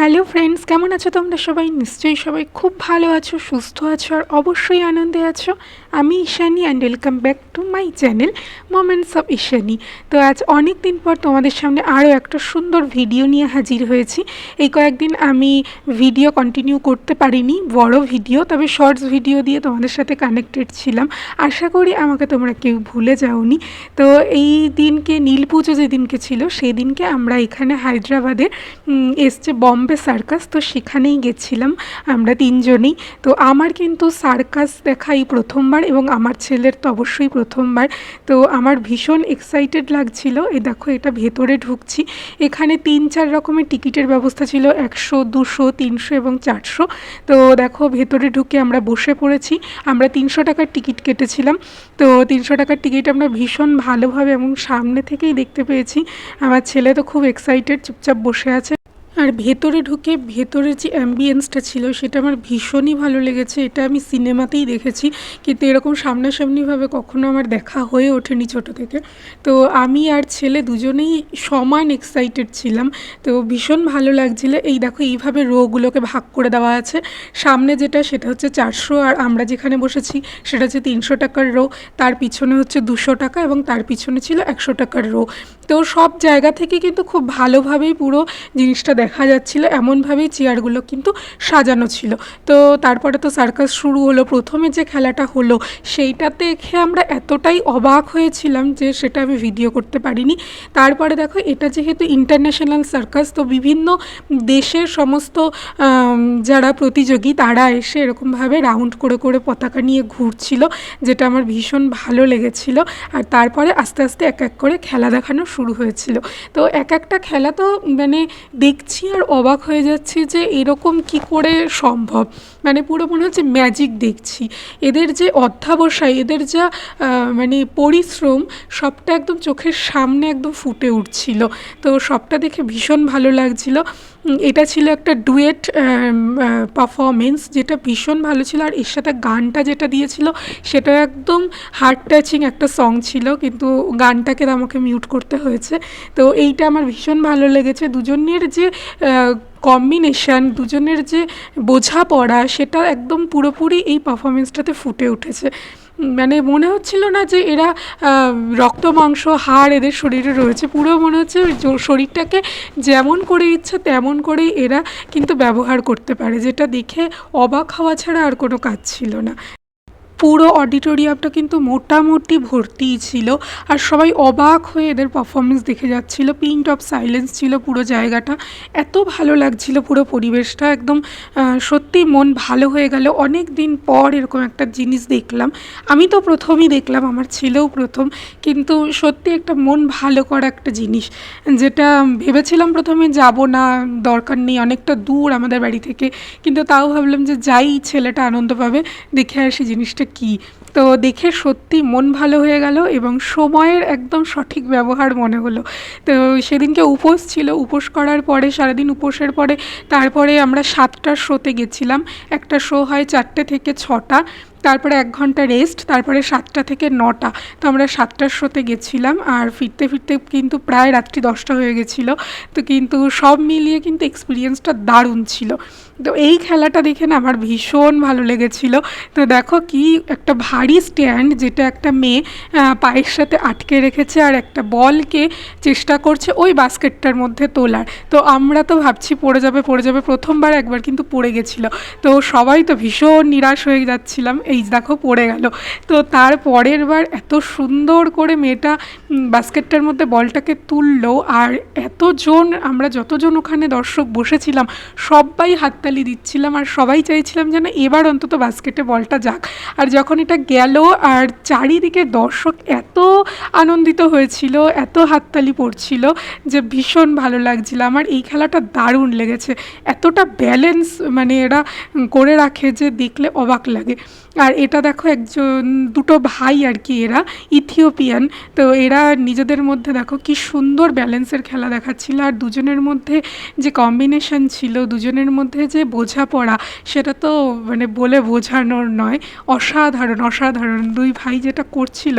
Hello friends, কেমন আছো তোমরা সবাই? নিশ্চয়ই সবাই খুব ভালো আছো, সুস্থ আছো, আর অবশ্যই আনন্দে আছো। আমি Ishani and welcome back to my channel moments of Ishani তো আজ অনেক দিন পর তোমাদের সামনে আরও একটা সুন্দর ভিডিও নিয়ে হাজির হয়েছি। এই কয়েকদিন আমি ভিডিও কন্টিনিউ করতে পারিনি বড় ভিডিও তবে শর্টস ভিডিও দিয়ে তোমাদের সাথে কানেক্টেড ছিলাম। আশা করি আমাকে তোমরা কেউ ভুলে যাওনি। তো এই দিনকে নীল পুজো যেদিনকে ছিল সেই দিনকে আমরা এখানে হায়দ্রাবাদে উম, এসছে বম্বে সার্কাস তো সেখানেই গেছিলাম আমরা তিনজনেই। তো আমার কিন্তু সার্কাস দেখা এই প্রথমবার এবং আমার ছেলের তো অবশ্যই প্রথমবার। তো আমার ভীষণ এক্সাইটেড লাগছিল। এই দেখো, এটা ভেতরে ঢুকছি। এখানে তিন, চার রকমের টিকিটের ব্যবস্থা ছিল। একশো, দুশো, তিনশো এবং চারশো। তো দেখো, ভেতরে ঢুকে আমরা বসে পড়েছি। আমরা তিনশো টাকার টিকিট কেটেছিলাম। তো তিনশো টাকার টিকিট আমরা ভীষণ ভালোভাবে এবং সামনে থেকেই দেখতে পেয়েছি। আমার ছেলে তো খুব এক্সাইটেড চুপচাপ বসে আছে। আর ভেতরে ঢুকে ভেতরে যে অ্যাম্বিয়েন্সটা ছিল, সেটা আমার ভীষণই ভালো লেগেছে। এটা আমি সিনেমাতেই দেখেছি, কিন্তু এরকম সামনাসামনিভাবে কখনো আমার দেখা হয়ে ওঠেনি ছোটো থেকে। তো আমি আর ছেলে দুজনেই সমান এক্সাইটেড ছিলাম। তো ভীষণ ভালো লাগছিল। এই দেখো, এইভাবে রোগুলোকে ভাগ করে দেওয়া আছে। সামনে যেটা, সেটা হচ্ছে চারশো, আর আমরা যেখানে বসেছি, সেটা হচ্ছে তিনশো টাকার রো তার পিছনে হচ্ছে দুশো টাকা এবং তার পিছনে ছিল একশো টাকার রো তো সব জায়গা থেকে কিন্তু খুব ভালোভাবেই পুরো জিনিসটা দেখা যাচ্ছিল। এমনভাবেই চেয়ারগুলো কিন্তু সাজানো ছিল। তো তারপরে তো সার্কাস শুরু হলো। প্রথমে যে খেলাটা হলো, সেইটাতে দেখে আমরা এতটাই অবাক হয়েছিলাম যে সেটা আমি ভিডিও করতে পারিনি। তারপরে দেখো, এটা যেহেতু ইন্টারন্যাশনাল সার্কাস, তো বিভিন্ন দেশের সমস্ত যারা প্রতিযোগী, তারা এসে এরকমভাবে রাউন্ড করে করে পতাকা নিয়ে ঘুরছিল, যেটা আমার ভীষণ ভালো লেগেছিল। আর তারপরে আস্তে আস্তে এক এক করে খেলা দেখানো শুরু হয়েছিল। তো এক একটা খেলা তো মানে দেখছি আর অবাক হয়ে যাচ্ছি যে এরকম কি করে সম্ভব। মানে পুরো মনে হচ্ছে ম্যাজিক দেখছি। এদের যে অধ্যাবসায়, এদের যা মানে পরিশ্রম, সবটা একদম চোখের সামনে একদম ফুটে উঠছিল। তো সবটা দেখে ভীষণ ভালো লাগছিল। এটা ছিল একটা ডুয়েট পারফরমেন্স যেটা ভীষণ ভালো ছিল। আর এর সাথে গানটা যেটা দিয়েছিল, সেটা একদম হার্ট টাচিং একটা সং ছিল, কিন্তু গানটাকে আমাকে মিউট করতে হয়েছে। তো এইটা আমার ভীষণ ভালো লেগেছে। দুজনের যে কম্বিনেশান দুজনের যে বোঝাপড়া, সেটা একদম পুরোপুরি এই পারফরমেন্সটাতে ফুটে উঠেছে। মানে মনে হচ্ছিল না যে এরা রক্ত, মাংস, হাড় এদের শরীরে রয়েছে। পুরো মনে হচ্ছে শরীরটাকে যেমন করে ইচ্ছা তেমন করেই এরা কিন্তু ব্যবহার করতে পারে, যেটা দেখে অবাক হওয়া ছাড়া আর কোনো কাজ ছিল না। পুরো অডিটোরিয়ামটা কিন্তু মোটামুটি ভর্তিই ছিল আর সবাই অবাক হয়ে এদের পারফরমেন্স দেখে যাচ্ছিল। পিন্ট অফ সাইলেন্স ছিল পুরো জায়গাটা। এত ভালো লাগছিল পুরো পরিবেশটা। একদম সত্যি মন ভালো হয়ে গেল। অনেক দিন পর এরকম একটা জিনিস দেখলাম। আমি তো প্রথমই দেখলাম, আমার ছেলেও প্রথম। কিন্তু সত্যি একটা মন ভালো করা একটা জিনিস। যেটা ভেবেছিলাম প্রথমে যাব না, দরকার নেই, অনেকটা দূর আমাদের বাড়ি থেকে। কিন্তু তাও ভাবলাম যে যাই ছেলেটা আনন্দ পাবে, দেখে আসি জিনিসটা কী তো দেখে সত্যি মন ভালো হয়ে গেল এবং সময়ের একদম সঠিক ব্যবহার মনে হলো। তো সেদিনকে উপোস ছিল। উপোস করার পরে, সারাদিন উপোসের পরে তারপরে আমরা সাতটার শোতে গেছিলাম। একটা শো হয় চারটে থেকে ছটা, তারপরে এক ঘণ্টা রেস্ট তারপরে সাতটা থেকে নটা। তো আমরা সাতটার শোতে গেছিলাম আর ফিরতে ফিরতে কিন্তু প্রায় রাত্রি দশটা হয়ে গেছিল। তো কিন্তু সব মিলিয়ে কিন্তু এক্সপিরিয়েন্সটা দারুণ ছিল। তো এই খেলাটা দেখে না আমার ভীষণ ভালো লেগেছিল। তো দেখো কি একটা ভারী স্ট্যান্ড যেটা একটা মেয়ে পায়ের সাথে আটকে রেখেছে আর একটা বলকে চেষ্টা করছে ওই বাস্কেটটার মধ্যে তোলার। তো আমরা তো ভাবছি পড়ে যাবে পড়ে যাবে। প্রথমবার একবার কিন্তু পড়ে গেছিল। তো সবাই তো ভীষণ নিরাশ হয়ে যাচ্ছিলাম, এই দেখো পড়ে গেল। তো তার পরের বার এত সুন্দর করে মেয়েটা বাস্কেটটার মধ্যে বলটাকে তুললো আর এতজন, আমরা যতজন ওখানে দর্শক বসেছিলাম সবাই হাততালি দিচ্ছিলাম আর সবাই চাইছিলাম যেন এবার অন্তত বাস্কেটে বলটা যাক। আর যখন এটা গেল আর চারিদিকে দর্শক এত আনন্দিত হয়েছিল, এত হাততালি পড়ছিল যে ভীষণ ভালো লাগছিল। আমার এই খেলাটা দারুণ লেগেছে। এতটা ব্যালেন্স মানে এরা করে রাখে যে দেখলে অবাক লাগে। আর এটা দেখো একজন, দুটো ভাই আর কি এরা, ইথিওপিয়ান। তো এরা নিজেদের মধ্যে দেখো কি সুন্দর ব্যালেন্সের খেলা দেখাচ্ছিল। আর দুজনের মধ্যে যে কম্বিনেশন ছিল, দুজনের মধ্যে যে বোঝাপড়া, সেটা তো মানে বলে বোঝানোর নয়, অসাধারণ অসাধারণ। দুই ভাই যেটা করছিল,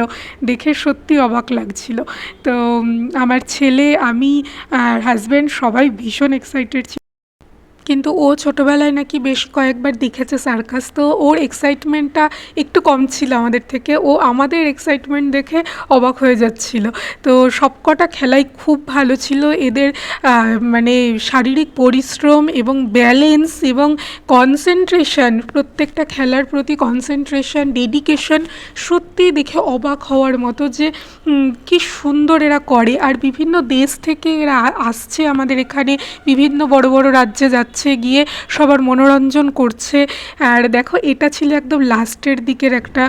দেখে সত্যি অবাক লাগছিল। তো আমার ছেলে, আমি আর হাজব্যান্ড সবাই ভীষণ এক্সাইটেড কিন্তু ও ছোটোবেলায় নাকি বেশ কয়েকবার দেখেছে সার্কাস, তো ওর এক্সাইটমেন্টটা একটু কম ছিল আমাদের থেকে। ও আমাদের এক্সাইটমেন্ট দেখে অবাক হয়ে যাচ্ছিল। তো সবকটা খেলাই খুব ভালো ছিল। এদের মানে শারীরিক পরিশ্রম এবং ব্যালেন্স এবং কনসেন্ট্রেশন প্রত্যেকটা খেলার প্রতি কনসেন্ট্রেশন ডেডিকেশন সত্যি দেখে অবাক হওয়ার মতো যে কি সুন্দর এরা করে। আর বিভিন্ন দেশ থেকে এরা আসছে আমাদের এখানে। বিভিন্ন বড় বড় রাজ্যে যাচ্ছে। গিয়ে সবার মনোরঞ্জন করছে। আর দেখো, এটা ছিল একদম লাস্টের দিকের একটা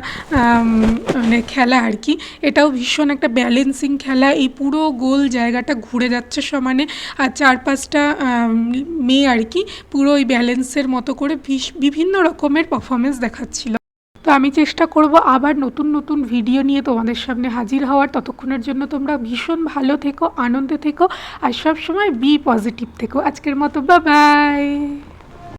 মানে খেলা আর কি। এটাও ভীষণ একটা ব্যালেন্সিং খেলা। এই পুরো গোল জায়গাটা ঘুরে যাচ্ছে সমানে। আর চার পাঁচটা মেয়ে আর কি, পুরো ওই ব্যালেন্সের মতো করে বিভিন্ন রকমের পারফরমেন্স দেখাচ্ছিল। তো আমি চেষ্টা করব আবার নতুন নতুন ভিডিও নিয়ে তোমাদের সামনে হাজির হওয়ার। ততক্ষণের জন্য তোমরা ভীষণ ভালো থেকো, আনন্দে থেকো, আর সবসময় বি পজিটিভ থেকো। আজকের মতো বা বাই